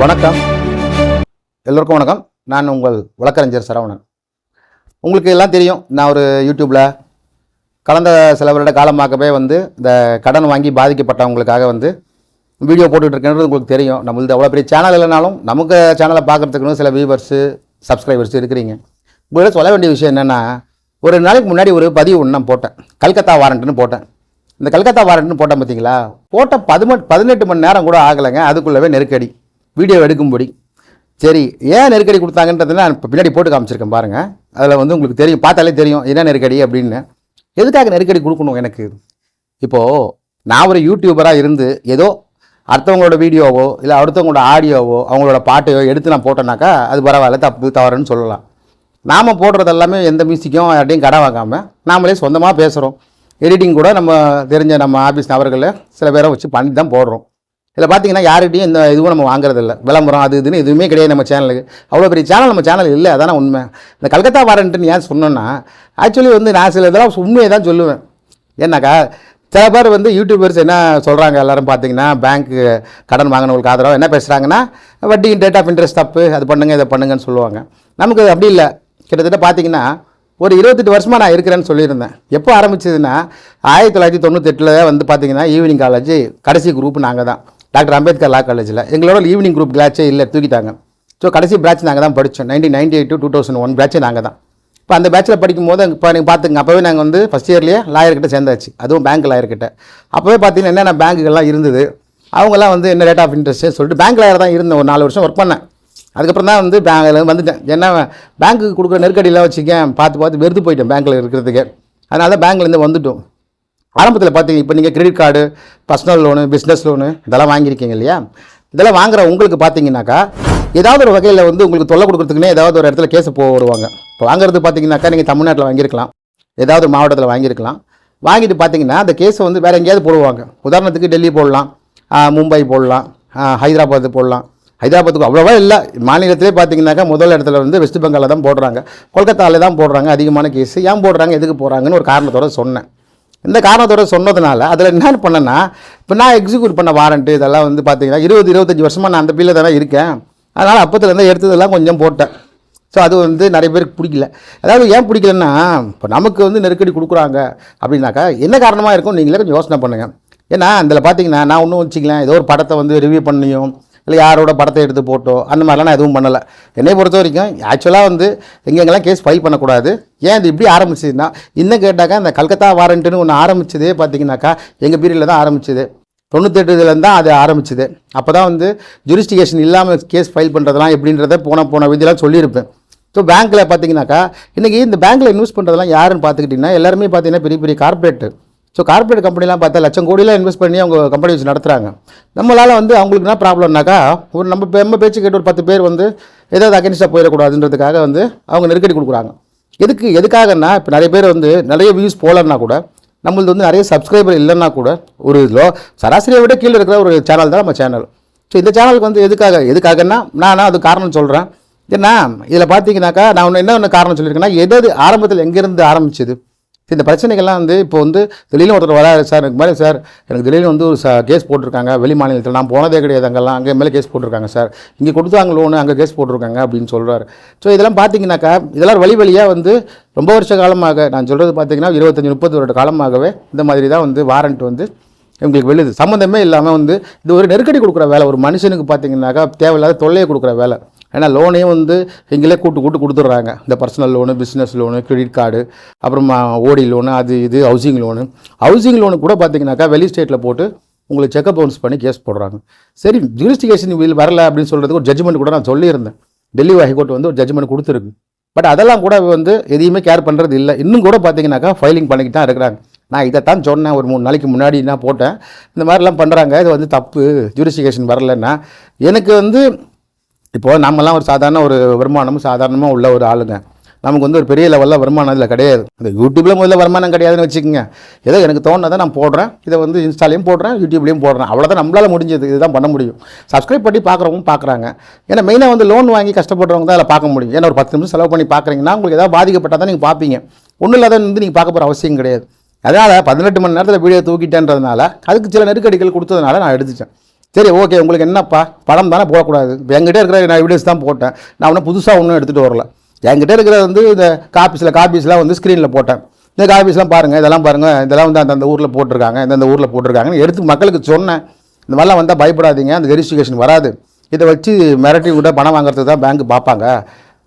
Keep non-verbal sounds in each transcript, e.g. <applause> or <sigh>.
வணக்கம். எல்லோருக்கும் வணக்கம். நான் உங்கள் வழக்கறிஞர் சரவணன். உங்களுக்கு எல்லாம் தெரியும் நான் ஒரு யூடியூப்பில் கடந்த சில வருட காலமாகவே வந்து இந்த கடன் வாங்கி பாதிக்கப்பட்டவங்களுக்காக வந்து வீடியோ போட்டுட்ருக்கேன்றது உங்களுக்கு தெரியும். நம்மளது அவ்வளோ பெரிய சேனல் இல்லைனாலும் நமக்கு சேனலை பார்க்குறதுக்குன்னு சில வியூவர்ஸு சப்ஸ்கிரைபர்ஸ் இருக்கிறீங்க. உங்கள்கிட்ட சொல்ல வேண்டிய விஷயம் என்னென்னா ஒரு நாளைக்கு முன்னாடி ஒரு பதிவு ஒன்று நான் போட்டேன். கல்கத்தா வாரண்ட்டுன்னு போட்டேன். இந்த கல்கத்தா வாரண்ட்னு போட்டேன் பார்த்தீங்களா போட்ட பதிமூ பதினெட்டு மணி நேரம் கூட ஆகலைங்க. அதுக்குள்ளவே நெருக்கடி. வீடியோ எடுக்கும்படி. சரி ஏன் நெருக்கடி கொடுத்தாங்கன்றது நான் இப்போ பின்னாடி போட்டு காமிச்சிருக்கேன் பாருங்கள் அதில் வந்து உங்களுக்கு தெரியும் பார்த்தாலே தெரியும் என்ன நெருக்கடி அப்படின்னு. எதுக்காக நெருக்கடி கொடுக்கணும் எனக்கு? இப்போது நான் ஒரு யூடியூபராக இருந்து ஏதோ அடுத்தவங்களோட வீடியோவோ இல்லை அடுத்தவங்களோட ஆடியோவோ அவங்களோட பாட்டையோ எடுத்து நான் போட்டேனாக்கா அது பரவாயில்ல தப்பு தவறுன்னு சொல்லலாம். நாம் போடுறது எல்லாமே எந்த மியூசிக்கும் யார்ட்டையும் கடை வாங்காமல் நாமளே சொந்தமாக பேசுகிறோம் எடிட்டிங் கூட நம்ம தெரிஞ்ச நம்ம ஆஃபீஸ் நபர்களை சில பேரை வச்சு பண்ணி தான் போடுறோம். இதில் பார்த்தீங்கன்னா யார்கிட்டையும் இந்த இதுவும் நம்ம வாங்குறதில்ல விளம்பரம் அது இதுன்னு எதுவுமே கிடையாது நம்ம சேனலுக்கு அவ்வளோ பெரிய சேனல் நம்ம சேனல் இல்லை. அதான உண்மை. இந்த கல்கத்தா வாரண்ட்டுன்னு ஏன் சொன்னோன்னா ஆக்சுவலி வந்து நான் சில இதெல்லாம் உண்மையை தான் சொல்லுவேன். ஏன்னாக்கா சில பேர் வந்து யூடியூபர்ஸ் என்ன சொல்கிறாங்க எல்லாரும் பார்த்தீங்கன்னா பேங்க்கு கடன் வாங்கினவங்களுக்கு ஆதரவு என்ன பேசுகிறாங்கன்னா வட்டி டேட் ஆஃப் இன்ட்ரெஸ்ட் தப்பு அது பண்ணுங்க இதை பண்ணுங்கன்னு சொல்லுவாங்க. நமக்கு அது அப்படி இல்லை. கிட்டத்தட்ட பார்த்தீங்கன்னா ஒரு இருபத்தெட்டு வருஷமாக நான் இருக்கிறேன்னு சொல்லியிருந்தேன். எப்போ ஆரம்பிச்சதுன்னா ஆயிரத்தி தொள்ளாயிரத்தி தொண்ணூத்தெட்டில் வந்து பார்த்தீங்கன்னா ஈவினிங் காலேஜ் கடைசி குரூப் நாங்கள் தான் டாக்டர் அம்பேத்கர் லா காலேஜில். எங்களோட ஈவினிங் குரூப் கிளாச்சே இல்லை தூக்கிட்டாங்க. ஸோ கடைசி பேட்ச் நாங்கள் தான் படித்தோம் nineteen ninety eight two thousand one பேட்சே நாங்கள் தான். இப்போ அந்த பேட்சில் படிக்கும் போது இப்போ நீங்கள் பார்த்துங்க அப்போவே நாங்கள் வந்து ஃபஸ்ட் இயர்லேயே லாயர்கிட்ட சேர்ந்தாச்சு. அதுவும் பேங்க் லாயர்கிட்ட அப்போவே பார்த்தீங்கன்னா என்னென்ன பேங்குகள்லாம் இருந்தது அவங்கெல்லாம் வந்து என்ன ரேட் ஆஃப் இன்ட்ரெஸ்ட்டு சொல்லிட்டு பேங்க் லாயர் தான் இருந்தேன். ஒரு நாலு வருஷம் ஒர்க் பண்ணேன். அதுக்கப்புறம் தான் வந்து பேங்கில் வந்துட்டேன். என்ன பேங்க்குக்கு கொடுக்குற நெருக்கடியெல்லாம் வச்சுக்கேன். பார்த்து பார்த்து வெறுத்து போயிட்டேன் பேங்க்கில் இருக்கிறதுக்கு. அதனால தான் பேங்க்லேருந்து வந்துட்டோம். ஆரம்பத்தில் பார்த்தீங்க இப்போ நீங்கள் credit card personal loan business loan இதெல்லாம் வாங்கியிருக்கீங்க இல்லையா? இதெல்லாம் வாங்குற உங்களுக்கு பார்த்தீங்கன்னாக்கா ஏதாவது ஒரு வகையில் வந்து உங்களுக்கு தொல்லை கொடுக்குறதுக்குன்னே ஏதாவது ஒரு இடத்துல கேஸ் போடுவாங்க இப்போ வாங்குறது பார்த்தீங்கன்னாக்கா நீங்கள் தமிழ்நாட்டில் வாங்கியிருக்கலாம். ஏதாவது ஒரு மாவட்டத்தில் வாங்கியிருக்கலாம். வாங்கிட்டு பார்த்தீங்கன்னா அந்த கேஸை வந்து வேறு எங்கேயாவது போடுவாங்க. உதாரணத்துக்கு டெல்லி போடலாம் மும்பை போடலாம் ஹைதராபாத் போடலாம். ஹைதராபாத்துக்கு அவ்வளோவா இல்லை மாநிலத்திலே பார்த்தீங்கன்னாக்கா முதல் இடத்துல வந்து வெஸ்ட் பெங்காலில் தான் போடுறாங்க. கொல்கத்தாவில் தான் போடுறாங்க அதிகமான கேஸ் ஏன் போடுறாங்க எதுக்கு போடுறாங்கன்னு ஒரு காரணத்தோட சொன்னேன். இந்த காரணத்தோட சொன்னதுனால அதில் என்ன பண்ணேன்னா இப்போ நான் எக்ஸிக்யூட் பண்ண வாரண்ட்டு இதெல்லாம் வந்து பார்த்தீங்கன்னா இருபது இருபத்தஞ்சி வருஷமாக நான் அந்த ஃபீல்டில் தானே இருக்கேன். அதனால் அப்போத்துலேருந்து எடுத்ததெல்லாம் கொஞ்சம் போட்டேன். ஸோ அது வந்து நிறைய பேருக்கு பிடிக்கல. அதாவது ஏன் பிடிக்கலன்னா இப்போ நமக்கு வந்து நெருக்கடி கொடுக்குறாங்க அப்படின்னாக்கா என்ன காரணமாக இருக்கும் நீங்களே கொஞ்சம் யோசனை பண்ணுங்கள் ஏன்னா அதில் பார்த்தீங்கன்னா நான் ஒன்றும் வச்சுக்கலாம் ஏதோ ஒரு படத்தை வந்து ரிவ்யூ பண்ணியும் இல்லை யாரோட படத்தை எடுத்து போட்டோ அந்த மாதிரிலாம் நான் எதுவும் பண்ணலை. என்னை பொறுத்த வரைக்கும் ஆக்சுவலாக வந்து எங்கெங்கெல்லாம் கேஸ் ஃபைல் பண்ணக்கூடாது ஏன் இது இப்படி ஆரம்பிச்சதுன்னா இன்னும் கேட்டாக்கா இந்த கல்கத்தா வாரண்ட்டுன்னு ஒன்று ஆரம்பிச்சதே பார்த்தீங்கன்னாக்கா எங்கள் பீரியடில் தான் ஆரம்பிச்சது. தொண்ணூத்தெட்டுலேருந்து தான் அது ஆரம்பிச்சது. அப்போ தான் வந்து ஜுரிஸ்டிகேஷன் இல்லாமல் கேஸ் ஃபைல் பண்ணுறதெல்லாம் எப்படின்றத போன போன விதியெல்லாம் சொல்லியிருப்பேன். ஸோ பேங்க்கில் பார்த்தீங்கன்னாக்கா இன்றைக்கி இந்த பேங்க்கில் இன்வெஸ்ட் பண்ணுறதெல்லாம் யாருன்னு பார்த்துக்கிட்டிங்கன்னா எல்லாருமே பார்த்தீங்கன்னா பெரிய பெரிய கார்ப்பரேட்டு ஸோ கார்ப்பரேட் கம்பெனிலாம் பார்த்தா லட்சம் கோடிலாம் இன்வெஸ்ட் பண்ணி அவங்க கம்பெனி வச்சு நடத்துகிறாங்க நம்மளால் வந்து அவங்களுக்கு என்ன ப்ராப்ளம்னாக்கா ஒரு நம்ம நம்ம பேச்சு கேட்டு ஒரு பத்து பேர் வந்து ஏதாவது அகென்ஸ்டாக போயிடக்கூடாதுன்றதுக்காக வந்து அவங்க நெருக்கடி கொடுக்குறாங்க. எதுக்கு எதுக்காகன்னா இப்போ நிறைய பேர் வந்து நிறைய வியூஸ் போகலன்னா கூட நம்மளது வந்து நிறைய சப்ஸ்கிரைபர் இல்லைன்னா கூட ஒரு லோ சராசரியை விட கீழே இருக்கிற ஒரு சேனல் தான் நம்ம சேனல் ஸோ இந்த சேனலுக்கு வந்து எதுக்காக எதுக்காகன்னா நான் அது காரணம் சொல்கிறேன் ஏன்னா இதில் பார்த்தீங்கன்னாக்கா நான் ஒன்று என்ன ஒன்று காரணம் சொல்லியிருக்கேன்னா எது ஆரம்பத்தில் எங்கேருந்து ஆரம்பிச்சது? இந்த பிரச்சனைகள்லாம் வந்து இப்போ வந்து திடீர்னு ஒருத்தர் வராரு சார் எனக்கு மாதிரி சார் எனக்கு திடீர்னு வந்து ஒரு கேஸ் போட்டிருக்காங்க வெளி மாநிலத்தில் நான் போனதே கிடையாது அங்கெல்லாம் அங்கே மேலே கேஸ் போட்டிருக்காங்க சார். இங்கே கொடுத்தாங்க லோனு அங்கே கேஸ் போட்டிருக்காங்க அப்படின்னு சொல்கிறாரு ஸோ இதெல்லாம் பார்த்தீங்கன்னாக்கா இதெல்லாம் வழி வழியாக வந்து ரொம்ப வருஷ காலமாக நான் சொல்கிறது பார்த்தீங்கன்னா இருபத்தஞ்சி முப்பது வருட காலமாகவே இந்த மாதிரி தான் வந்து வாரண்ட் வந்து இவங்களுக்கு வெளியுது சம்மந்தமே இல்லாமல் வந்து இது ஒரு நெருக்கடி கொடுக்குற வேலை. ஒரு மனுஷனுக்கு பார்த்தீங்கன்னாக்கா தேவையில்லாத தொல்லையை கொடுக்குற வேலை. ஏன்னா லோனே வந்து எங்களே கூட்டு கூட்டு கொடுத்துட்றாங்க. இந்த personal loan business loan credit card அப்புறமா ஓடி லோனு அது இது ஹவுசிங் லோனு ஹவுசிங் லோனு கூட பார்த்தீங்கன்னாக்கா வெளி ஸ்டேட்டில் போட்டு உங்களுக்கு செக்அப் பவுன்ஸ் பண்ணி கேஸ் போடுறாங்க. சரி ஜூரிஸ்டிகேஷன் வில் வரல அப்படின்னு சொல்கிறதுக்கு ஒரு ஜட்ஜ்மெண்ட் கூட நான் சொல்லியிருந்தேன். டெல்லி ஹைகோர்ட் வந்து ஒரு ஜட்ஜ்மெண்ட் கொடுத்துருக்கு. பட் அதெல்லாம் கூட வந்து எதையுமே கேர் பண்ணுறது இல்லை. இன்னும் கூட பார்த்தீங்கன்னாக்கா ஃபைலிங் பண்ணிக்கிட்டு தான் இருக்கிறாங்க. நான் இதை தான் சொன்னேன். ஒரு மூணு நாளைக்கு முன்னாடி நான் போட்டேன். இந்த மாதிரிலாம் பண்ணுறாங்க இது வந்து தப்பு. ஜூரிஸ்டிகேஷன் வரலன்னா எனக்கு வந்து இப்போது நம்மலாம் ஒரு சாதாரண ஒரு வருமானமும் சாதாரணமாக உள்ள ஒரு ஆளுங்க. நமக்கு வந்து ஒரு பெரிய லெவலில் வருமானம் இதில் கிடையாது. இந்த யூடியூப்பில் முதல்ல வருமானம் கிடையாதுன்னு வச்சுக்கோங்க. ஏதோ எனக்கு தோணுனதை நான் போடுறேன். இதை வந்து இன்ஸ்டாலையும் போடுறேன் யூடியூப்லேயும் போடுறேன். அவ்வளோதான் நம்மளால் முடிஞ்சது. இதுதான் பண்ண முடியும். சப்ஸ்கிரைப் பண்ணி பார்க்குறவங்க பார்க்குறாங்க ஏன்னா மெயினாக வந்து லோன் வாங்கி கஷ்டப்படுறவங்க தான் அதில் பார்க்க முடியும். ஏன்னா ஒரு பத்து நிமிஷம் செலவு பண்ணி பார்க்குறீங்கன்னா உங்களுக்கு ஏதாவது பாதிக்கப்பட்டால் தான் நீங்கள் பார்ப்பீங்க. ஒன்றும் இல்லாத வந்து நீங்கள் பார்க்க போகிற அவசியம் கிடையாது. அதனால் பதினெட்டு மணி நேரத்தில் வீடியோ தூக்கிட்டேன்றதுனால அதுக்கு சில நெருக்கடிகள் கொடுத்ததுனால நான் எடுத்துட்டேன். சரி ஓகே உங்களுக்கு என்னப்பா? படம் தானே போடக்கூடாது. இப்போ என்கிட்ட இருக்கிற நான் வீடியோஸ் தான் போட்டேன். நான் ஒன்றும் புதுசாக ஒன்றும் எடுத்துகிட்டு வரல. என்கிட்ட இருக்கிறது வந்து இந்த காப்பீஸில் காப்பீஸ்லாம் வந்து ஸ்க்ரீனில் போட்டேன். இந்த காப்பீஸ்லாம் பாருங்கள் இதெல்லாம் பாருங்கள் இதெல்லாம் வந்து அந்தந்த ஊரில் போட்டிருக்காங்க இந்தந்த ஊரில் போட்டிருக்காங்கன்னு எடுத்து மக்களுக்கு சொன்னேன். இந்த மாதிரிலாம் வந்தால் பயப்படாதீங்க அந்த வெரிஃபிகேஷன் வராது. இதை வச்சு மிரட்டி விட பணம் வாங்குறதுக்கு தான் பேங்க் பார்ப்பாங்க.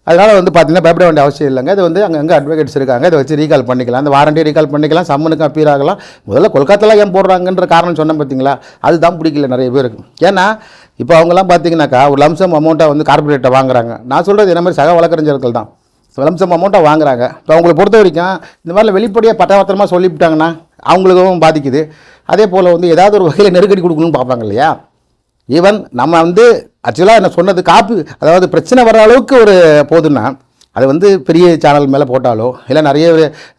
அதனால் வந்து பார்த்தீங்கன்னா பயப்பட வேண்டிய அவசியம் இல்லைங்க. இது வந்து அங்கே அங்கே அட்வொகேட்ஸ் இருக்காங்க. இதை வச்சு ரீகால் பண்ணிக்கலாம். அந்த வாரண்டி ரீகால் பண்ணிக்கலாம். சம்மனுக்கு அப்பீர் ஆகலாம். முதல்ல கொல்கத்தாவில் ஏன் போடுறாங்கன்ற காரணம் சொன்னேன் பார்த்தீங்களா அதுதான் பிடிக்கல நிறைய பேருக்கு. ஏன்னா இப்போ அவங்கெல்லாம் பார்த்தீங்கன்னாக்கா ஒரு லம்சம் அமௌண்ட்டை வந்து கார்பரேட்டை வாங்குறாங்க. நான் சொல்கிறது என்ன மாதிரி சக வழக்கறிஞர்கள் தான். லம்சம் அமௌண்ட்டை வாங்குறாங்க. இப்போ அவங்களை பொறுத்த வரைக்கும் இந்த மாதிரிலாம் வெளிப்படையாக பட்டாபத்திரமாக சொல்லிவிட்டாங்கன்னா அவங்களுக்கும் பாதிக்குது. அதே போல் வந்து ஏதாவது ஒரு வகையில் நெருக்கடி கொடுக்கணும்னு பார்ப்பாங்க இல்லையா? ஈவன் நம்ம வந்து ஆக்சுவலாக என்ன சொன்னது காப்பி அதாவது பிரச்சனை வர அளவுக்கு ஒரு போதுன்னா அது வந்து பெரிய சேனல் மேலே போட்டாலோ இல்லை நிறைய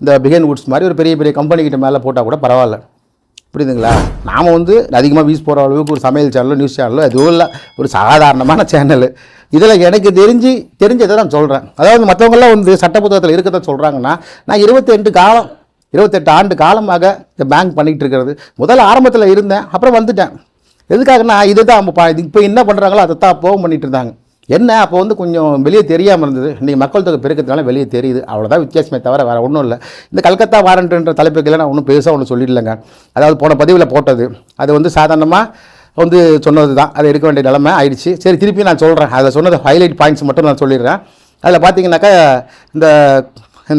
இந்த பிகன் வுட்ஸ் மாதிரி ஒரு பெரிய பெரிய கம்பெனிக்கிட்ட மேலே போட்டால் கூட பரவாயில்ல. புரியுதுங்களா? நாம் வந்து அதிகமாக வியூஸ் போகிற அளவுக்கு ஒரு சமையல் சேனலோ நியூஸ் சேனலோ எதுவும் இல்லை. ஒரு சாதாரணமான சேனல் இதில் எனக்கு தெரிஞ்சு தெரிஞ்சதை நான் சொல்கிறேன் அதாவது மற்றவங்களாம் வந்து சட்ட புத்தகத்தில் இருக்கதை சொல்கிறாங்கன்னா நான் இருபத்தெட்டு காலம் இருபத்தெட்டு ஆண்டு காலமாக இந்த பேங்க் பண்ணிகிட்டு இருக்கிறது. முதல்ல ஆரம்பத்தில் இருந்தேன் அப்புறம் வந்துட்டேன். எதுக்காகனா இது இப்போ என்ன பண்ணுறாங்களோ அதை தான் அப்போவும் பண்ணிகிட்டு இருந்தாங்க. என்ன? அப்போ வந்து கொஞ்சம் வெளியே தெரியாமல் இருந்தது. இன்றைக்கி மக்கள் தொகை பெருக்கிறதுனால வெளியே தெரியுது. அவ்வளோதான் வித்தியாசமே தவிர வேறு ஒன்றும் இல்லை. இந்த கல்கத்தா வாரண்ட்டுன்ற தலைப்புக்கெல்லாம் நான் ஒன்றும் பெருசாக ஒன்றும் சொல்லிடலைங்க. அதாவது போன பதிவில் போட்டது. அது வந்து சாதாரணமாக வந்து சொன்னது தான் அதை எடுக்க வேண்டிய நிலைமை ஆயிடுச்சு. சரி திருப்பி நான் சொல்கிறேன் அதில் சொன்னது ஹைலைட் பாயிண்ட்ஸ் மட்டும் நான் சொல்லிடுறேன். அதில் பார்த்தீங்கன்னாக்கா இந்த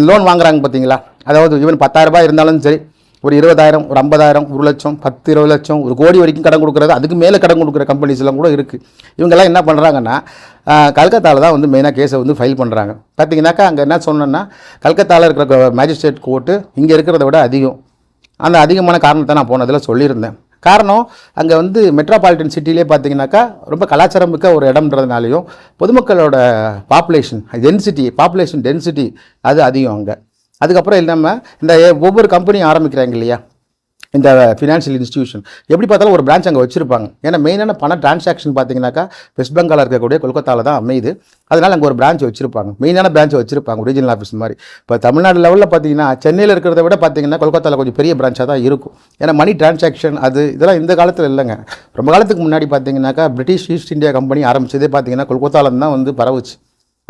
லோன் வாங்குறாங்க பார்த்தீங்களா அதாவது ஈவன் பத்தாயிரரூபா இருந்தாலும் சரி ஒரு இருபதாயிரம் ஒரு ஐம்பதாயிரம் ஒரு லட்சம் பத்து இருபது லட்சம் ஒரு கோடி வரைக்கும் கடன் கொடுக்குறது அதுக்கு மேலே கடன் கொடுக்குற கம்பெனிஸ் எல்லாம் கூட இருக்குது இவங்கெல்லாம் என்ன பண்ணுறாங்கன்னா கல்கத்தாவில் தான் வந்து மெயினாக கேஸை வந்து ஃபைல் பண்ணுறாங்க பார்த்தீங்கன்னாக்கா அங்கே என்ன சொன்னேன்னா கல்கத்தாவில் இருக்கிற மேஜிஸ்ட்ரேட் கோர்ட்டு இங்கே இருக்கிறத விட அதிகம். அந்த அதிகமான காரணத்தை நான் போனதில் சொல்லியிருந்தேன். காரணம் அங்கே வந்து மெட்ரோபாலிட்டன் சிட்டிலே பார்த்தீங்கன்னாக்கா ரொம்ப கலாச்சாரம் மிக்க ஒரு இடம்ன்றதுனாலையும் பொதுமக்களோட பாப்புலேஷன் டென்சிட்டி பாப்புலேஷன் டென்சிட்டி அது அதிகம் அங்கே. அதுக்கப்புறம் இல்லாமல் இந்த ஒவ்வொரு கம்பெனியும் ஆரம்பிக்கிறாங்க இல்லையா? இந்த ஃபினான்ஷியல் இன்ஸ்டியூஷன் எப்படி பார்த்தாலும் ஒரு பிரான்ச் அங்கே வச்சிருப்பாங்க. ஏன்னா மெயினான பண டிரான்சாக்ஷன் பார்த்தீங்கன்னாக்கா வெஸ்ட் பெங்கால் இருக்கக்கூடிய கொல்கத்தாவில் தான் அமையுது. அதனால் அங்கே ஒரு பிரான்ச் வச்சிருப்பாங்க. மெயினான பிரான்ச் வச்சிருப்பாங்க ரீஜனல் ஆஃபீஸ் மாதிரி. இப்போ தமிழ்நாடு லெவலில் பார்த்தீங்கன்னா சென்னையில் இருக்கிறத விட பார்த்தீங்கன்னா கொல்கத்தாவில் கொஞ்சம் பெரிய பிரான்ச்சாக தான் இருக்கும். ஏன்னா மணி டிரான்சாக்ஷன் அது இதெல்லாம் இந்த காலத்தில் இல்லைங்க. ரொம்ப காலத்துக்கு முன்னாடி பார்த்தீங்கன்னாக்கா பிரிட்டிஷ் ஈஸ்ட் இந்தியா கம்பெனி ஆரம்பிச்சதே பார்த்தீங்கன்னா கொல்கத்தாவில் தான் வந்து பரவுச்சு.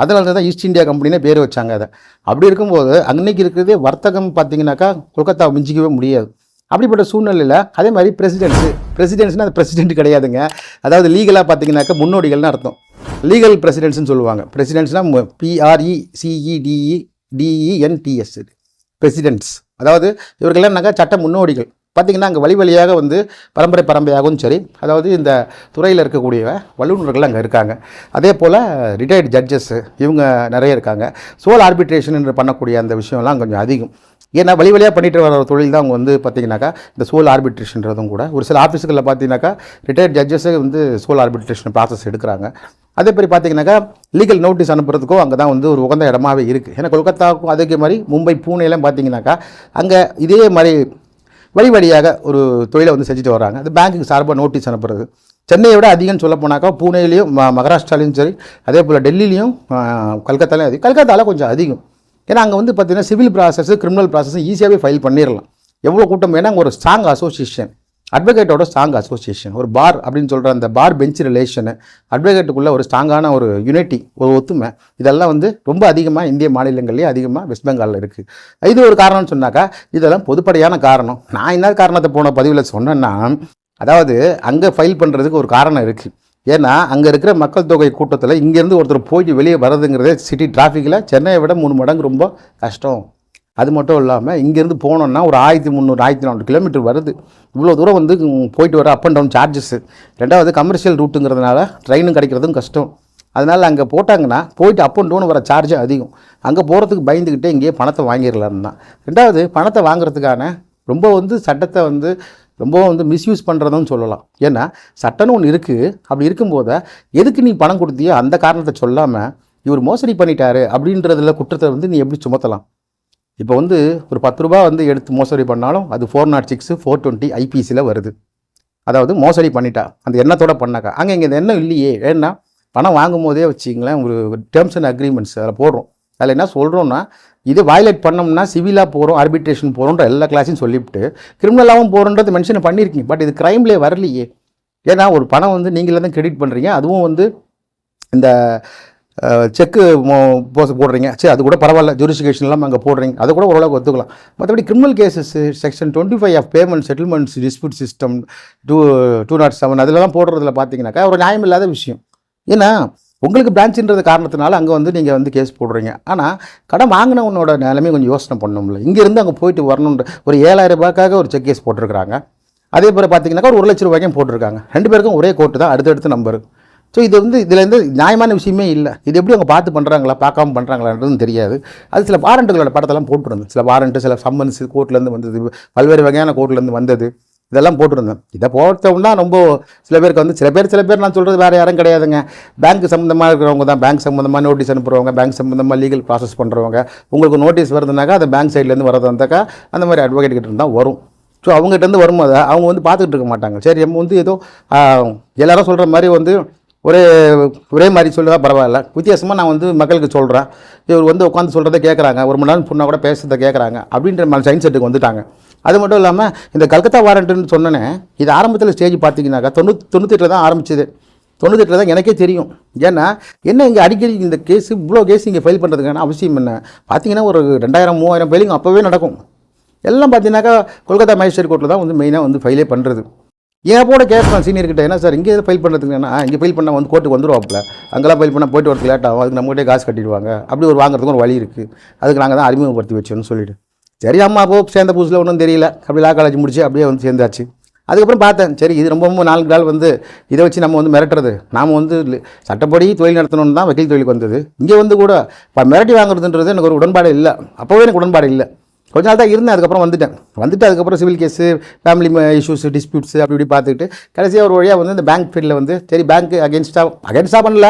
அதனால தான் ஈஸ்ட் இந்தியா கம்பெனினே பேர் வச்சாங்க அதை. அப்படி இருக்கும்போது அன்னைக்கு இருக்கிறதே வர்த்தகம் பார்த்தீங்கன்னாக்கா கொல்கத்தாவை மிஞ்சிக்கவே முடியாது. அப்படிப்பட்ட சூழ்நிலையில் அதே மாதிரி பிரசிடென்ட்ஸு பிரசிடென்ட்ஸ்னால் அது பிரசிடென்ட் கிடையாதுங்க. அதாவது லீகலாக பார்த்தீங்கன்னாக்கா முன்னோடிகள்னு அர்த்தம். லீகல் பிரசிடென்ட்ஸ்னு சொல்லுவாங்க. பிரசிடென்ட்ஸ்னால் பிஆர்இ சிஇடிஇ டிஇஎன்டிஎஸ் பிரசிடென்ட்ஸ் அதாவது இவர்கள்லாம் சட்ட முன்னோடிகள். பார்த்திங்கன்னா அங்கே வழி வழியாக வந்து பரம்பரை பரம்பரையாகவும் சரி அதாவது இந்த துறையில் இருக்கக்கூடிய வல்லுநர்கள் அங்கே இருக்காங்க. அதே போல் ரிட்டையர்டு ஜட்ஜஸ்ஸு இவங்க நிறைய இருக்காங்க. சோல் ஆர்பிட்ரேஷன் என்று பண்ணக்கூடிய அந்த விஷயம்லாம் கொஞ்சம் அதிகம். ஏன்னா வழி வழியாக பண்ணிட்டு வர ஒரு தொழில் தான் அவங்க வந்து பார்த்தீங்கன்னாக்கா இந்த சோல் ஆர்பிட்ரேஷன்றதும் கூட. ஒரு சில ஆஃபீஸுகளில் பார்த்தீங்கன்னாக்கா ரிட்டையர்ட் ஜட்ஜஸே வந்து சோல் ஆர்பிட்ரேஷன் ப்ராசஸ் எடுக்கிறாங்க. அதே மாதிரி பார்த்தீங்கன்னாக்கா லீகல் நோட்டீஸ் அனுப்புறதுக்கும் அங்கே தான் வந்து ஒரு உகந்த இடமாவே இருக்குது ஏன்னா கொல்கத்தாவுக்கும் அதே மாதிரி மும்பை பூனேலாம் பார்த்தீங்கன்னாக்கா அங்கே இதே மாதிரி வழி வழியாக ஒரு தொழிலை வந்து செஞ்சுட்டு வராங்க அது பேங்க்குக்கு சார்பாக நோட்டீஸ் அனுப்புறது. சென்னையை விட அதிகம்னு சொல்ல போனாக்கா பூனேலையும் மகாராஷ்டிராலையும் சரி அதே போல் டெல்லிலையும் கல்கத்தாலையும் அதிகம். கல்கத்தாவில் கொஞ்சம் அதிகம். ஏன்னா அங்கே வந்து பார்த்திங்கன்னா சிவில் ப்ராசஸ் கிரிமினல் ப்ராசஸ் ஈஸியாகவே ஃபைல் பண்ணிடலாம் எவ்வளோ கூட்டம் ஏன்னா அங்கே ஒரு ஸ்ட்ராங் அசோசியேஷன் அட்வொகேட்டோட ஸ்ட்ராங் அசோசியேஷன் ஒரு பார் அப்படின்னு சொல்கிற அந்த பார் பெஞ்ச் ரிலேஷனு அட்வொகேட்டுக்குள்ளே ஒரு ஸ்ட்ராங்கான ஒரு யூனிட்டி ஒரு ஒத்துமை இதெல்லாம் வந்து ரொம்ப அதிகமாக இந்திய மாநிலங்கள்லேயே அதிகமாக வெஸ்ட் பெங்காலில் இருக்குது இது ஒரு காரணம்னு சொன்னாக்கா இதெல்லாம் பொதுப்படையான காரணம். நான் என்ன காரணத்தை போன பதிவில் சொன்னேன்னா அதாவது அங்கே ஃபைல் பண்ணுறதுக்கு ஒரு காரணம் இருக்குது ஏன்னா அங்கே இருக்கிற மக்கள் தொகை கூட்டத்தில் இங்கேருந்து ஒருத்தர் போய் வெளியே வர்றதுங்கிறதே சிட்டி டிராஃபிக்கில் சென்னையை விட மூணு மடங்கு ரொம்ப கஷ்டம். அது மட்டும் இல்லாமல் இங்கேருந்து போனோம்னா ஒரு ஆயிரத்தி முந்நூறு ஆயிரத்தி நானூறு கிலோமீட்டர் வருது. இவ்வளோ தூரம் வந்து போயிட்டு வர அப் அண்ட் டவுன் சார்ஜஸ்ஸு ரெண்டாவது கமர்ஷியல் ரூட்டுங்கிறதுனால ட்ரெயினும் கிடைக்கிறதும் கஷ்டம். அதனால் அங்கே போட்டாங்கன்னா போயிட்டு அப் அண்ட் டவுன் வர சார்ஜும் அதிகம். அங்கே போகிறதுக்கு பயந்துக்கிட்டே இங்கேயே பணத்தை வாங்கிடலான்னு தான். ரெண்டாவது பணத்தை வாங்குறதுக்கான ரொம்ப வந்து சட்டத்தை வந்து ரொம்ப வந்து மிஸ்யூஸ் பண்ணுறதும் சொல்லலாம். ஏன்னா சட்டம்னு ஒன்று இருக்குது அப்படி இருக்கும்போது எதுக்கு நீ பணம் கொடுத்தியோ? அந்த காரணத்தை சொல்லாமல் இவர் மோசடி பண்ணிட்டாரு அப்படின்றதுல குற்றத்தை வந்து நீ எப்படி சுமத்தலாம்? இப்போ வந்து ஒரு பத்து ரூபா வந்து எடுத்து மோசடி பண்ணாலும் அது four naught six four twenty ஐபிசியில் வருது. அதாவது மோசடி பண்ணிட்டா. அந்த எண்ணத்தோட பண்ணாக்கா. அங்கே இங்கே இந்த எண்ணம் இல்லையே. ஏன்னா பணம் வாங்கும் போதே வச்சிங்களேன் ஒரு டேர்ம்ஸ் அண்ட் அக்ரிமெண்ட்ஸ் அதில் போடுறோம். அதில் என்ன சொல்கிறோன்னா இது வயலேட் பண்ணோம்னா சிவிலாக போகிறோம் ஆர்பிட்ரேஷன் போகிறோன்ற எல்லா கிளாஸையும் சொல்லிவிட்டு கிரிமினலாகவும் போகிறோன்றது மென்ஷன் பண்ணியிருக்கீங்க பட் இது க்ரைம்லேயே வரலையே. ஏன்னா ஒரு பணம் வந்து நீங்களே தான் கிரெடிட் பண்ணுறீங்க அதுவும் வந்து இந்த செக்கு போஸ் போடுறீங்க. சரி அது கூட பரவாயில்ல. ஜூரிஸ்டிகேஷன்லாம் அங்கே போடுறீங்க. அது கூட ஓரளவுக்கு ஒத்துக்கலாம். மற்றபடி criminal cases section twenty five of payment settlements dispute system two two naught seven அதிலலாம் போடுறதுல பார்த்தீங்கன்னாக்கா ஒரு நியாயம் இல்லாத விஷயம். ஏன்னா உங்களுக்கு பிரான்ச்சுன்றது காரணத்தினால அங்கே வந்து நீங்கள் வந்து கேஸ் போடுறீங்க. ஆனால் கடன் வாங்கினவனோட நிலைமை கொஞ்சம் யோசனை பண்ணணும்ல இங்கேருந்து அங்கே போயிட்டு வரணுன்ற ஒரு ஏழாயிரம் ரூபாய்க்காக ஒரு செக் கேஸ் போட்டிருக்கிறாங்க. அதே போல் பார்த்தீங்கன்னாக்கா ஒரு ஒரு லட்ச ரூபாய்க்கும் போட்டிருக்காங்க. ரெண்டு பேருக்கும் ஒரே கோர்ட்டு தான் அடுத்தடுத்து நம்பர் ஸோ இது வந்து இதில் இருந்து நியாயமான விஷயமே இல்லை. இது எப்படி அவங்க பார்த்து பண்ணுறாங்களா பார்க்காம பண்ணுறாங்களான்றதும் தெரியாது. அது சில வாரண்ட்டுகளோட படத்தெல்லாம் போட்டுருந்தேன். சில வாரண்ட்டு சில சம்மன்ஸ் கோர்ட்லேருந்து வந்தது பல்வேறு வகையான கோர்ட்லேருந்து வந்தது. இதெல்லாம் போட்டிருந்தேன். இதை போட்டோம்னா ரொம்ப சில பேருக்கு வந்து சில பேர் சில பேர் நான் சொல்கிறது வேறு யாரும் கிடையாதுங்க. பேங்க் சம்மந்தமாக இருக்கிறவங்க தான். பேங்க் சம்மந்தமாக நோட்டீஸ் அனுப்புகிறவங்க பேங்க் சம்மந்தமாக லீகல் ப்ராசஸ் பண்ணுறவங்க உங்களுக்கு நோட்டீஸ் வருதுனாக்கா அது பேங்க் சைட்லேருந்து வரது வந்தாக்கா அந்த மாதிரி அட்வொகேட் கிட்ட இருந்தால் வரும். ஸோ அவங்ககிட்டருந்து வரும்போது அவங்க வந்து பார்த்துக்கிட்டு இருக்க மாட்டாங்க. சரி நம்ம வந்து ஏதோ எல்லாரும் சொல்கிற மாதிரி வந்து ஒரே ஒரே மாதிரி சொல்லுதா பரவாயில்ல. வித்தியாசமாக நான் வந்து மக்களுக்கு சொல்கிறேன் இவர் வந்து உட்காந்து சொல்கிறத கேட்குறாங்க ஒரு மணி நேரம் சொன்னால் கூட பேசுறதை கேட்குறாங்க அப்படின்ற மாதிரி சயின்ஸ் செட்டுக்கு வந்துட்டாங்க. அது மட்டும் இல்லாமல் இந்த கல்கத்தா வாரண்ட்டுன்னு சொன்னோன்னே இது ஆரம்பத்தில் ஸ்டேஜ் பார்த்தீங்கன்னாக்கா தொண்ணூற்றி தொண்ணூத்தெட்டில் தான் ஆரம்பிச்சது. தொண்ணூத்தெட்டில் தான் எனக்கே தெரியும். ஏன்னா என்ன இங்கே அடிக்கடி இந்த கேஸ் இவ்வளோ கேஸ் இங்கே ஃபைல் பண்ணுறதுக்கான அவசியம் என்ன? பார்த்தீங்கன்னா ஒரு ரெண்டாயிரம் மூவாயிரம் ஃபைலிங் அப்போவே நடக்கும். எல்லாம் பார்த்தீங்கன்னாக்கா கொல்கத்தா மேஜிஸ்ட்ரேட் கோர்ட்டில் தான் வந்து மெயினாக வந்து ஃபைலே பண்ணுறது ஏன் போட கேட்பேன் சீனியர் கிட்ட என்ன சார் இங்கே ஃபைல் பண்ணுறதுக்கு என்ன இங்கே ஃபைல் பண்ணால் வந்து கோர்ட்டுக்கு வந்துடுவாப்புல அங்கெல்லாம் ஃபைல் பண்ணால் போய்ட்டு வரதுக்கு லேட் ஆகும். அதுக்கு நம்மகிட்டே காசு கட்டிடுவாங்க. அப்படி ஒரு வாங்குறதுக்கு ஒரு வழி இருக்குது அதுக்கு நாங்கள் தான் அறிமுகப்படுத்தி வச்சோம்னு சொல்லிட்டு. சரி அம்மா அப்போ சேர்ந்த புதுசில் ஒன்றும் தெரியல. அப்படி லா காலேஜ் முடிச்சு அப்படியே வந்து சேர்ந்தாச்சு. அதுக்கப்புறம் பார்த்தேன். சரி இது ரொம்ப ரொம்ப நாலு நாள் வந்து இதை வச்சு நம்ம வந்து மிரட்டுறது. நாம் வந்து சட்டப்படி தொழில் நடத்தணும்னு தான் வக்கீல் தொழிலுக்கு வந்தது. இங்கே வந்து கூட இப்போ மிரட்டி வாங்குறதுன்றது எனக்கு ஒரு உடன்பாடு இல்லை. அப்போவே எனக்கு உடன்பாடு இல்லை. கொஞ்ச நாள் தான் இருந்தேன் அதுக்கப்புறம் வந்துட்டேன். வந்துட்டு அதுக்கப்புறம் civil case family issues disputes அப்படி இப்படி பார்த்துக்கிட்டு கடைசியாக ஒரு வழியாக வந்து இந்த பேங்க் ஃபீல்டில் வந்து சரி பேங்க் அகேன்ஸ்டாக அகேன்ஸ்டாக பண்ணல.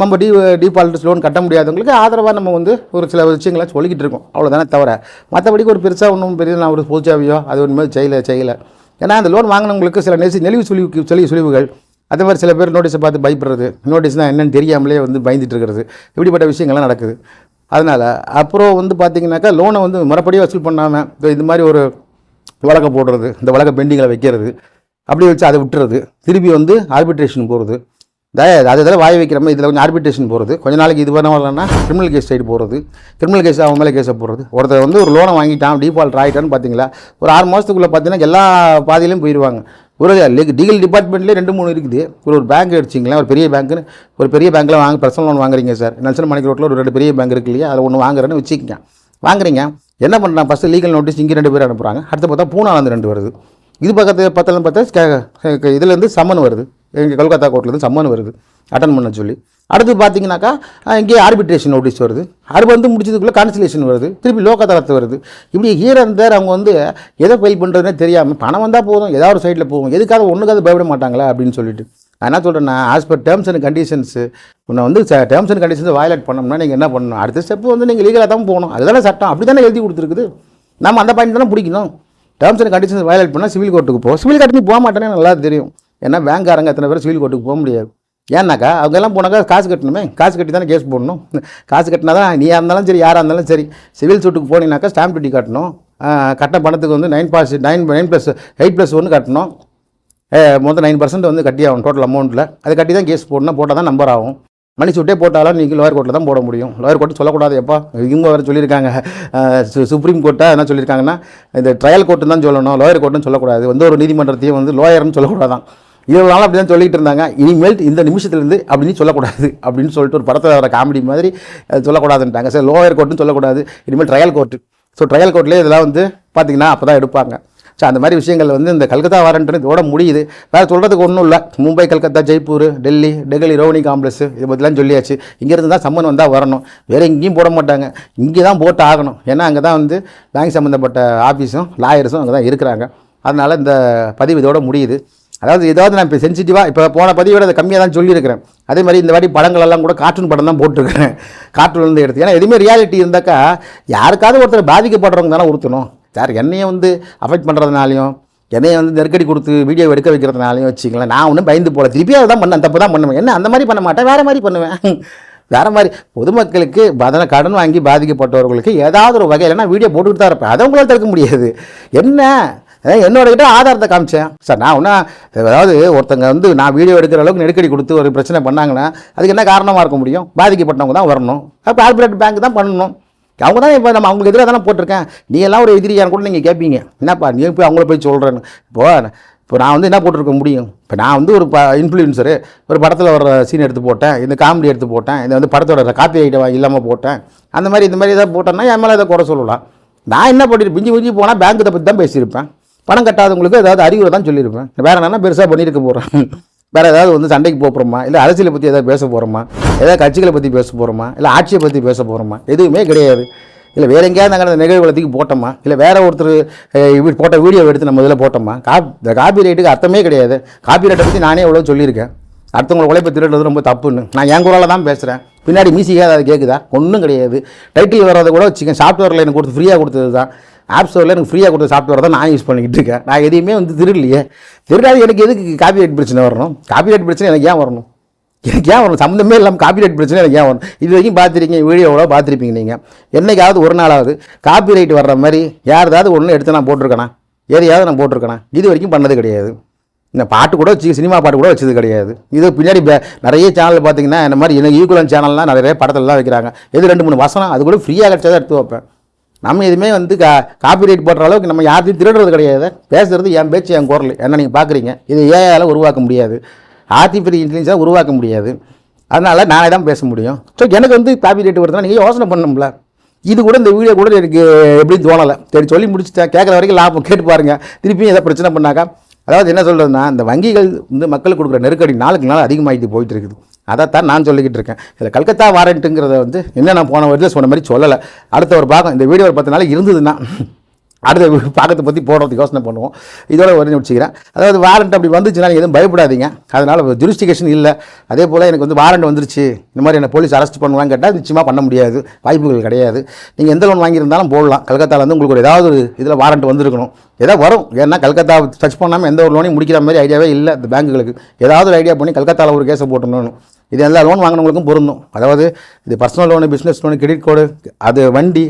நம்ம டீ டிஃபால்ட் லோன் கட்ட முடியாதவங்களுக்கு ஆதரவாக நம்ம வந்து ஒரு சில விஷயங்களை சொல்லிக்கிட்டு இருக்கோம். அவ்வளோதானே தவிர மற்றபடிக்கு ஒரு பெருசாக ஒன்றும் பெரிய நான் ஒரு பொதுச்சாவியோ அது ஒன்றுமே செய்யலை செய்யலை. ஏன்னா அந்த லோன் வாங்கினவங்களுக்கு சில நெசி நெளிவு சுழிவு சொல்லி சுழிவுகள் அதே மாதிரி சில பேர் நோட்டீஸை பார்த்து பயப்படுறது நோட்டீஸ்னால் என்னென்னு தெரியாமலே வந்து பயந்துட்டு இருக்கிறது இப்படிப்பட்ட விஷயங்கள்லாம் நடக்குது. அதனால் அப்புறம் வந்து பார்த்திங்கனாக்கா லோனை வந்து முறைப்படியே வசூல் பண்ணாமல் இது மாதிரி ஒரு வழக்கை போடுறது இந்த வழக்கை பெண்டிங்கில் வைக்கிறது அப்படி வச்சு அதை விட்டுறது திருப்பி வந்து ஆர்பிட்ரேஷன் போகிறது அது இதில் வாய் வைக்கிற மாதிரி இதில் கொஞ்சம் ஆர்பிட்ரேஷன் போகிறது கொஞ்ச நாளைக்கு இது பண்ண வரலன்னா கிரிமினல் கேஸ் சைடு போகிறது கிரிமினல் கேஸ் அவன் மேலே கேஸை போடுறது. ஒருத்தர் வந்து ஒரு லோனை வாங்கிட்டான் டிஃபால்ட் ஆகிட்டான்னு பார்த்தீங்களா ஒரு ஆறு மாதத்துக்குள்ளே பார்த்தீங்கன்னா எல்லா பாதியிலையும் போயிடுவாங்க ஒரு லீகல் டிபார்ட்மெண்ட்லேயே ரெண்டு மூணு இருக்குது. ஒரு ஒரு பேங்க் அடிச்சிங்களேன் ஒரு பெரிய பேங்க்குன்னு ஒரு பெரிய பேங்க்கில் வாங்க பர்சனல் லோன் வாங்குறீங்க சார் நல்சன் மணிக்கு ரோட்டில் ஒரு ரெண்டு பெரிய பேங்க் இருக்கு இல்லையா? அதில் ஒன்று வாங்குறேன்னு வச்சுக்கோங்க. வாங்குறீங்க. என்ன பண்ணுறாங்க ஃபஸ்ட்டு லீகல் நோட்டீஸ் இங்கே ரெண்டு பேர் அனுப்புகிறாங்க அடுத்து பார்த்தா பூனாலேருந்து ரெண்டு வருது. இது பக்கத்து பத்தில் பார்த்தா இதுலேருந்து சம்மன் வருது. எங்கள் கொல்கத்தா கோர்ட்லேருந்து சம்மன் வருது. அட்டன் பண்ண சொல்லி. அடுத்து பார்த்தீங்கன்னாக்கா இங்கே ஆர்பிட்ரேஷன் நோட்டீஸ் வருது. அது வந்து முடிச்சதுக்குள்ளே கான்சிலேஷன் வருது. திருப்பி லோகதளத்து வருது. இப்படி ஹீர் அவங்க வந்து எதை ஃபைல் பண்ணுறதுனே தெரியாமல் பணம் வந்தால் போதும் ஏதாவது ஒரு சைடில் போகும். எதுக்காக ஒன்றுக்காவது பயப்பட மாட்டாங்களா அப்படின்னு சொல்லிட்டு. நான் என்ன சொல்கிறேன்னா as per terms and conditions உன்னை வந்து டேர்ம்ஸ் அண்ட் கண்டிஷன்ஸ் வயலேட் பண்ணோம்னா நீங்கள் என்ன பண்ணணும்? அடுத்த ஸ்டெப் வந்து நீங்கள் லீகலாக தான் போகணும். அதுதானே சட்டம். அப்படி தானே எழுதி கொடுத்துருக்குது? நம்ம அந்த பாயிண்ட் தானே பிடிக்கணும். டேர்ம்ஸ் அண்ட் கண்டிஷன்ஸ் வயலேட் பண்ணால் சிவில் கோர்ட்டுக்கு போகும் சிவில் கோர்ட்டுக்கு போக மாட்டேனே நல்லா தெரியும். ஏன்னா பேங்க்காரங்க எத்தனை பேர் சிவில் கோர்ட்டுக்கு போக முடியாது. ஏன்னாக்கா அவங்க எல்லாம் போனாக்கா காசு கட்டணுமே. காசு கட்டி தானே கேஸ் போடணும். <laughs> காசு கட்டினா தான் நீயாக இருந்தாலும் சரி யாராக இருந்தாலும் சரி சிவில் சூட்டுக்கு போனீங்கனாக்கா ஸ்டாம்ப் டியூட்டி கட்டணும். கட்ட கட்டின பணத்துக்கு வந்து nine pass nine nine plus eight plus ஒன்று கட்டணும். மொத்தம் நைன் பர்சன்ட் வந்து கட்டி ஆகும் டோட்டல் அமௌண்ட்டில் அதை கட்டி தான் கேஸ் போடணும் போட்டால் தான் நம்பர் ஆகும். மணி சுட்டே போட்டாலும் நீங்கள் லோயர் கோர்ட்டில் தான் போட முடியும். லோயர் கோர்ட்டு சொல்லக்கூடாது எப்பா. இவங்க வேறு சொல்லியிருக்காங்க. சு- சுப்ரீம் கோர்ட்டாக என்ன சொல்லியிருக்காங்கன்னா இந்த ட்ரையல் கோர்ட்டு தான் சொல்லணும். லோயர் கோர்ட்டுன்னு சொல்லக்கூடாது. வந்து ஒரு நீதிமன்றத்தையும் வந்து லோயர்னு சொல்லக்கூடாதான். இவ்வளோ நாள் அப்படி தான் சொல்லிட்டு இருந்தாங்க. இனிமேல் இந்த நிமிஷத்துலேருந்து அப்படின்னு சொல்லக்கூடாது அப்படின்னு சொல்லிட்டு ஒரு படத்தில் வர காமெடி மாதிரி அது சொல்லக்கூடாதுன்ட்டாங்க. சரி லோயர் கோர்ட்டுன்னு சொல்லக்கூடாது. இனிமேல் ட்ரையல் கோர்ட்டு ஸோ ட்ரையல் கோர்ட்லேயே இதெல்லாம் வந்து பார்த்தீங்கன்னா அப்போ தான் எடுப்பாங்க. ஸோ அந்த மாதிரி விஷயங்கள் வந்து இந்த கல்கத்தா வாரண்ட்னு இதோட முடியுது. வேறு சொல்கிறதுக்கு ஒன்றும் இல்லை. மும்பை கல்கத்தா ஜெய்ப்பூர் டெல்லி டெல்லி ரோஹினி காம்ப்ளெக்ஸ் இதை பற்றிலாம் சொல்லியாச்சு. இங்கேருந்து தான் சம்மன் வந்தால் வரணும். வேறு எங்கேயும் போட மாட்டாங்க. இங்கே தான் போட்டு ஆகணும். ஏன்னா அங்கே தான் வந்து பேங்க் சம்மந்தப்பட்ட ஆஃபீஸும் லாயர்ஸும் அங்கே தான் இருக்கிறாங்க. அதனால் இந்த பதிவு இதோட முடியுது. அதாவது ஏதாவது நான் இப்போ சென்சிட்டிவாக இப்போ போன பதிவோட அதை கம்மியாக தான் சொல்லியிருக்கிறேன். அதே மாதிரி இந்த வாட்டி படங்களெல்லாம் கூட கார்ட்டூன் படம் தான் போட்டிருக்கிறேன். <laughs> கார்ட்டூன்லேருந்து எடுத்து ஏன்னா எதுவுமே ரியாலிட்டி இருந்தாக்கா யாருக்காவது ஒருத்தர் பாதிக்கப்படுறவங்க தானே உறுத்தணும். சார் என்னையை வந்து அஃபெக்ட் பண்ணுறதுனாலையும் என்னையை வந்து நெருக்கடி கொடுத்து வீடியோ எடுக்க வைக்கிறதுனாலையும் வச்சுக்கலாம் நான் ஒன்றும் பயந்து போகல. திருப்பி அதை தான் பண்ணேன். தப்பு தான் பண்ணுவேன். என்ன அந்த மாதிரி பண்ண மாட்டேன். வேறு மாதிரி பண்ணுவேன். <laughs> வேறு மாதிரி பொதுமக்களுக்கு பதன கடன் வாங்கி பாதிக்கப்பட்டவர்களுக்கு ஏதாவது ஒரு வகையில் வீடியோ போட்டுக்கிட்டு தான் இருப்பேன். அதை உங்களால் தடுக்க முடியாது. என்ன? என்னோட கிட்ட ஆதாரத்தை காமிச்சேன். சார் நான் ஒன்றா அதாவது ஒருத்தங்க வந்து நான் வீடியோ எடுக்கிற அளவுக்கு நெருக்கடி கொடுத்து ஒரு பிரச்சனை பண்ணாங்கன்னா அதுக்கு என்ன காரணமாக இருக்க முடியும்? பாதிக்கப்பட்டவங்க தான் வரணும். அப்போ கார்பரேட் பேங்க் தான் பண்ணணும். அவங்க தான் இப்போ நம்ம அவங்களுக்கு எதிராக தானே போட்டிருக்கேன். நீ எல்லாம் ஒரு எதிரியான்னு கூட நீங்கள் கேட்பீங்க என்னப்பா நீ போய் அவங்கள போய் சொல்கிறேன்னு இப்போ இப்போ நான் வந்து என்ன போட்டிருக்க முடியும்? இப்போ நான் வந்து ஒரு ப இன்ஃப்ளூயன்சரு ஒரு படத்தில் வர சீன் எடுத்து போட்டேன். இந்த காமெடி எடுத்து போட்டேன். இந்த வந்து படத்தோட காப்பி ஐட்டம் இல்லாமல் போட்டேன். அந்த மாதிரி இந்த மாதிரி ஏதாவது போட்டேன்னா என் மேலே எதை குறை சொல்லலாம். நான் என்ன பண்ணிட்டு பிஞ்சு பிஞ்சு போனால் பேங்க் இதை பற்றி தான் பேசியிருப்பேன். பணம் கட்டாதவங்களுக்கு ஏதாவது அறிவுரை தான் சொல்லியிருப்பேன். வேறு என்னென்னா பெருசாக பண்ணியிருக்க போகிறேன் வேறு ஏதாவது வந்து சண்டைக்கு போகிறோமா இல்லை அரசியலை பற்றி ஏதாவது பேச போகிறோமா ஏதாவது கட்சிகளை பற்றி பேச போகிறோமா இல்லை ஆட்சியை பற்றி பேச போகிறோமா எதுவுமே கிடையாது. இல்லை வேறு எங்கேயாவது நாங்கள் அந்த நிகழ்வுகளத்துக்கு போட்டோமா? இல்லை வேற ஒருத்தர் போட்ட வீடியோ எடுத்து நம்ம இதில் போட்டோமா? காப் இந்த காப்பி ரைட்டுக்கு அர்த்தமே கிடையாது. காப்பி ரைட்டை பற்றி நானே எவ்வளோ சொல்லியிருக்கேன். அடுத்தவங்க உழைப்பு திருடுறது ரொம்ப தப்புன்னு. நான் என் குரலில் தான் பேசுகிறேன் பின்னாடி மியூசிக்காக அதை கேட்குதா ஒன்றும் கிடையாது. டைட்டில் வர்றதை கூட வச்சுக்கேன் சாஃப்ட்வேரில் எனக்கு கொடுத்து ஃப்ரீயாக கொடுத்தது தான் ஆப் ஸ்டோரில் எனக்கு ஃப்ரீயாக கொடுத்த சாஃப்ட்வேர் தான் நான் யூஸ் பண்ணிக்கிட்டு இருக்கேன். நான் எதையுமே வந்து திருடலையே. திருடாது எனக்கு எதுக்கு காப்பி ரைட் பிரச்சனை வரணும்? காப்பி ரைட் பிரச்சனை எனக்கு ஏன் வரணும்? எனக்கு ஏன் வரணும்? சம்மந்தமே இல்லாமல் காப்பிரைட் பிரச்சனை எனக்கு ஏன் வரணும்? இது வரைக்கும் பார்த்துருக்கீங்க வீடியோவில் பார்த்துருப்பீங்க நீங்கள் என்னைக்காவது ஒரு நாளாவது காப்பிரைட் வர்ற மாதிரி யாராவது ஒன்று எடுத்து நான் போட்டிருக்கேனா? எதையாவது நான் போட்டிருக்கேனா? இது வரைக்கும் பண்ணது கிடையாது. இந்த பாட்டு கூட வச்சு சினிமா பாட்டு கூட வச்சது கிடையாது. இது பின்னாடி பே- நிறைய சேனல் பார்த்தீங்கன்னா இந்த மாதிரி எனக்கு ஈக்குவலன் சேனல்லாம் நிறைய படத்துலலாம் வைக்கிறாங்க. எது ரெண்டு மூணு வசனம் அது கூட ஃப்ரீயாக கிடச்சதை எடுத்து வைப்பேன். நம்ம எதுவுமே வந்து கா காப்பிரைட் போடுற அளவுக்கு நம்ம யார்த்தையும் திருடுறது கிடையாது. பேசுறது என் பேச்சு என் குரல். என்ன நீங்கள் பார்க்குறீங்க இது ஏஐயால் உருவாக்க முடியாது. ஆர்டிஃபிஷியல் இன்டெலிஜென்ஸாக உருவாக்க முடியாது. அதனால் நானே தான் பேச முடியும். ஸோ எனக்கு வந்து காப்பி ரேட் வருதுன்னா நீங்கள் யோசனை பண்ணணும்ல. இது கூட இந்த வீடியோ கூட எனக்கு எப்படின்னு தோணலை. சரி சொல்லி முடிச்சுட்டேன். கேட்குற வரைக்கும் லாபம். கேட்டு பாருங்கள் திருப்பியும் எதாவது பிரச்சனை பண்ணாக்கா. அதாவது என்ன சொல்கிறதுனா இந்த வங்கிகள் வந்து மக்களுக்கு கொடுக்குற நெருக்கடி நாளுக்கு நாள் அதிகமாகிட்டு போயிட்டு இருக்குது. அதைத்தான் நான் சொல்லிக்கிட்டு இருக்கேன். இதில் கல்கத்தா வாரண்ட்டுங்கிறத வந்து என்ன நான் போன வருஷம் சொன்ன மாதிரி சொல்லலை. அடுத்த ஒரு பாகம் இந்த வீடியோ ஒரு பத்து நாள் இருந்ததுன்னா அடுத்த பாகத்தை பற்றி போடுறதுக்கு யோசனை பண்ணுவோம். இதோட வரைஞ்சு வச்சுக்கிறேன் அதாவது வாரண்ட் அப்படி வந்துச்சுன்னா எதுவும் பயப்படாதீங்க. அதனால் ஜுரிஸ்டிகேஷன் இல்லை. அதே போல் எனக்கு வந்து வாரண்ட் வந்துருச்சு. இந்த மாதிரி என்ன போலீஸ் அரெஸ்ட் பண்ணுவாங்க கேட்டால் நிச்சயமாக பண்ண முடியாது. வாய்ப்புகள் கிடையாது. நீங்கள் எந்த லோன் வாங்கியிருந்தாலும் போடலாம். கல்கத்தாவிலேருந்து உங்களுக்கு ஒரு ஏதாவது ஒரு இதில் வாரண்ட் வந்திருக்கணும். ஏதாவது வரும். ஏன்னா கல்கத்தா டச் பண்ணாமல் எந்த ஒரு லோனையும் முடிக்கிற மாதிரி ஐடியாவே இல்லை இந்த பேங்குகளுக்கு ஏதாவது ஒரு ஐடியா பண்ணி கல்கத்தாவில் ஒரு கேஸை போட்டணும் இது எல்லா லோன் வாங்கினவங்களுக்கும் பொருந்தும். அதாவது இது personal loan business loan credit card அது வண்டி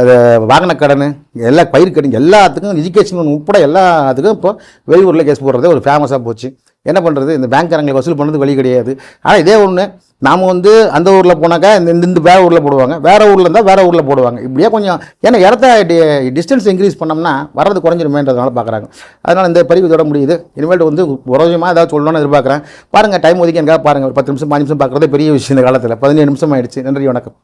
அது வாகன கடன் எல்லா பயிர் கடன் எல்லாத்துக்கும் எஜுகேஷன் லோன் உட்பட எல்லாத்துக்கும் இப்போ வெளியூரில் கேஸ் போடுறதே ஒரு ஃபேமஸாக போச்சு. என்ன பண்ணுறது இந்த பேங்க்காரங்களை வசூல் பண்ணுறது வழி கிடையாது. ஆனால் இதே ஒன்று நாம் வந்து அந்த ஊரில் போனாக்கா இந்த இந்த- வேறு ஊரில் போடுவாங்க. வேறு ஊரில் இருந்தால் வேறு ஊரில் போடுவாங்க. இப்படியே கொஞ்சம் ஏன்னா இடத்த டிஸ்டன்ஸ் இன்க்ரீஸ் பண்ணோம்னா வர்றது குறைஞ்சிருமேன்றதுனால பார்க்குறாங்க அதனால் இந்த பதிவு இதோட முடியுது. இனிமேல் வந்து உரோஜமாக ஏதாவது சொல்லணும்னு எதிர்பார்க்குறேன். பாருங்கள் டைம் ஒதுக்கி எனக்காக பாருங்கள் ஒரு பத்து நிமிஷம் பாஞ்சு நிமிஷம் பார்க்குறதே பெரிய விஷயம் இந்த காலத்தில். பதினேழு நிமிஷம் ஆயிடுச்சு. நன்றி வணக்கம்.